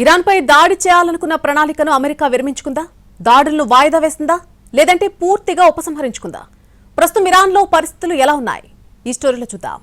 ఇరాన్పై దాడి చేయాలనుకున్న ప్రణాళికను అమెరికా విరమించుకుందా? దాడులను వాయిదా వేస్తుందా? లేదంటే పూర్తిగా ఉపసంహరించుకుందా? ప్రస్తుతం ఇరాన్లో పరిస్థితులు ఎలా ఉన్నాయి? ఈ స్టోరీలో చూద్దాం.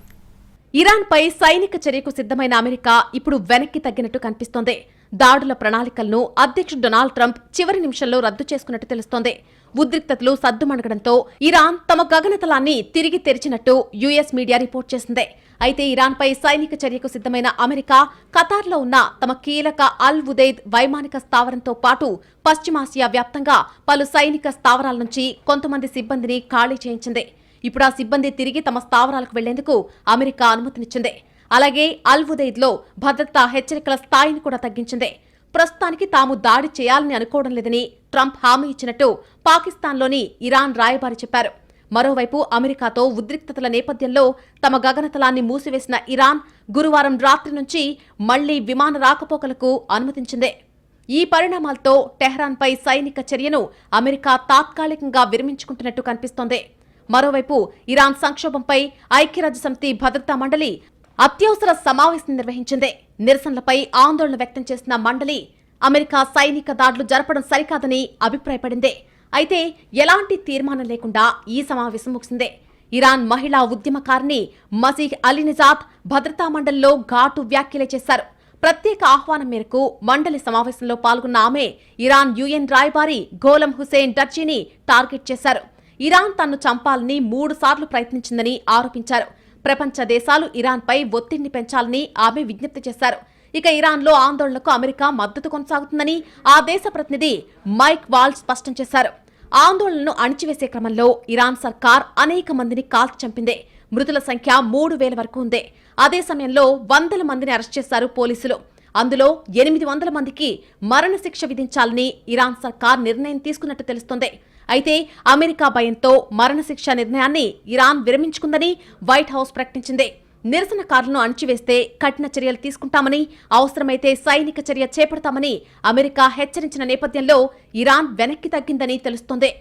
ఇరాన్పై సైనిక చర్యకు సిద్ధమైన అమెరికా ఇప్పుడు వెనక్కి తగ్గినట్టు కనిపిస్తోంది. దాడుల ప్రణాళికలను అధ్యక్షుడు డొనాల్డ్ ట్రంప్ చివరి నిమిషంలో రద్దు చేసుకున్నట్టు తెలుస్తోంది. ఉద్రిక్తతలు సద్దుమణగడంతో ఇరాన్ తమ గగనతలాన్ని తిరిగి తెరిచినట్టు యుఎస్ మీడియా రిపోర్ట్ చేసింది. అయితే ఇరాన్పై సైనిక చర్యకు సిద్ధమైన అమెరికా ఖతార్లో ఉన్న తమ కీలక అల్ ఉదైద్ వైమానిక స్థావరంతో పాటు పశ్చిమాసియా వ్యాప్తంగా పలు సైనిక స్థావరాల నుంచి కొంతమంది సిబ్బందిని ఖాళీ చేయించింది. ఇప్పుడు ఆ సిబ్బంది తిరిగి తమ స్థావరాలకు వెళ్ళేందుకు అమెరికా అనుమతినిచ్చింది. అలాగే అల్ ఉదయ్లో భద్రతా హెచ్చరికల స్థాయిని కూడా తగ్గించింది. ప్రస్తుతానికి తాము దాడి చేయాలని అనుకోవడం లేదని ట్రంప్ హామీ ఇచ్చినట్టు పాకిస్తాన్లోని ఇరాన్ రాయబారి చెప్పారు. మరోవైపు అమెరికాతో ఉద్రిక్తతల నేపథ్యంలో తమ గగనతలాన్ని మూసివేసిన ఇరాన్ గురువారం రాత్రి నుంచి మళ్ళీ విమాన రాకపోకలకు అనుమతించింది. ఈ పరిణామాలతో టెహ్రాన్పై సైనిక చర్యను అమెరికా తాత్కాలికంగా విరమించుకుంటున్నట్టు కనిపిస్తోంది. మరోవైపు ఇరాన్ సంక్షోభంపై ఐక్యరాజ్యసమితి భద్రతా మండలి అత్యవసర సమావేశం నిర్వహించింది. నిరసనలపై ఆందోళన వ్యక్తం చేసిన మండలి అమెరికా సైనిక దాడులు జరపడం సరికాదని అభిప్రాయపడింది. అయితే ఎలాంటి తీర్మానం లేకుండా ఈ సమావేశం ముగిసింది. ఇరాన్ మహిళా ఉద్యమకారిణి మసీహ్ అలీనిజాద్ భద్రతా మండలిలో ఘాటు వ్యాఖ్యలే చేశారు. ప్రత్యేక ఆహ్వానం మేరకు మండలి సమావేశంలో పాల్గొన్న ఆమె ఇరాన్ యుఎన్ రాయబారి గోలం హుసేన్ డర్జీని టార్గెట్ చేశారు. ఇరాన్ తన్ను చంపాలని మూడు సార్లు ప్రయత్నించిందని ఆరోపించారు. ప్రపంచ దేశాలు ఇరాన్పై ఒత్తిడిని పెంచాలని ఆమె విజ్ఞప్తి చేశారు. ఇక ఇరాన్లో ఆందోళనకు అమెరికా మద్దతు కొనసాగుతుందని ఆ దేశ ప్రతినిధి మైక్ వాల్ స్పష్టం చేశారు. ఆందోళనను అణిచివేసే క్రమంలో ఇరాన్ సర్కార్ అనేక మందిని కాల్చి చంపింది. మృతుల సంఖ్య మూడు వేల వరకు ఉంది. అదే సమయంలో వందల మందిని అరెస్ట్ చేశారు పోలీసులు. అందులో ఎనిమిది వందల మందికి మరణశిక్ష విధించాలని ఇరాన్ సర్కార్ నిర్ణయం తీసుకున్నట్టు తెలుస్తోంది. అయితే అమెరికా భయంతో మరణశిక్ష నిర్ణయాన్ని ఇరాన్ విరమించుకుందని వైట్ హౌస్ ప్రకటించింది. నిరసనకారులను అణచివేస్తే కఠిన చర్యలు తీసుకుంటామని అవసరమైతే సైనిక చర్య చేపడతామని అమెరికా హెచ్చరించిన నేపథ్యంలో ఇరాన్ వెనక్కి తగ్గిందని తెలుస్తోంది.